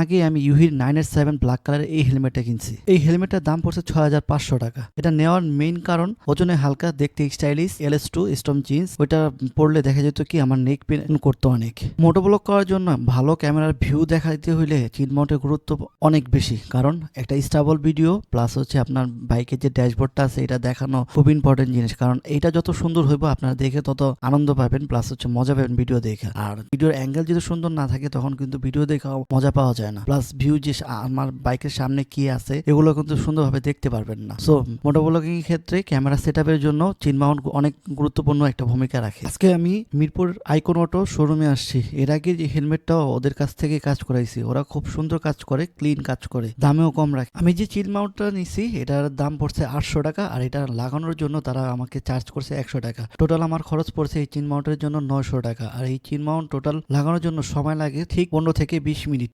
আগে আমি ইউহির নাইন এর সেভেন ব্ল্যাক কালারের এই হেলমেটটা কিনছি। এই হেলমেটটার দাম পড়ছে ছয় হাজার পাঁচশো টাকা। এটা নেওয়ার মেইন কারণ ওজনে হালকা, দেখতে stylish L S two storm jeans ওইটা পড়লে দেখা যেত কি আমার নেক পেন করতো অনেক। মোটোব্লক করার জন্য ভালো ক্যামেরার ভিউ দেখাইতে হইলে চিন মাউন্টের গুরুত্ব অনেক বেশি। কারণ একটা স্টাবল ভিডিও প্লাস হচ্ছে আপনার বাইকের যে ড্যাশবোর্ডটা আছে, এটা দেখানো খুব ইম্পর্টেন্ট জিনিস। কারণ এটা যত সুন্দর হইব, আপনারা দেখে তত আনন্দ পাবেন প্লাস হচ্ছে মজা পাবেন ভিডিও দেখে। আর ভিডিওর অ্যাঙ্গেল যদি সুন্দর না থাকে, তখন কিন্তু ভিডিও দেখা মজা পাওয়া যায় না। প্লাস ভিউ যে আমার বাইকের সামনে কি আছে, এগুলো কিন্তু সুন্দরভাবে দেখতে পারবেন না। সো মোটোব্লগিং ক্ষেত্রে ক্যামেরা সেট জন্য চিন মাউন্ট অনেক গুরুত্বপূর্ণ একটা ভূমিকা রাখে। আজকে আমি মিরপুর আইকন অটো শোরুমে আসছি। এর আগে যে হেলমেটটাও ওদের কাছ থেকে কাজ করাইছি। ওরা খুব সুন্দর কাজ করে ক্লিন কাজ করে, দামেও কম রাখে। আমি যে চিল মাউন্টটা নিছি, এটার দাম পড়ছে আটশো টাকা আর এটা লাগানোর জন্য তারা আমাকে চার্জ করছে একশো টাকা। টোটাল আমার খরচ পড়ছে এই চিন মাউন্টের জন্য নয়শো টাকা। আর এই চিন মাউন্ট টোটাল লাগানোর জন্য সময় লাগে ঠিক পনেরো থেকে বিশ মিনিট।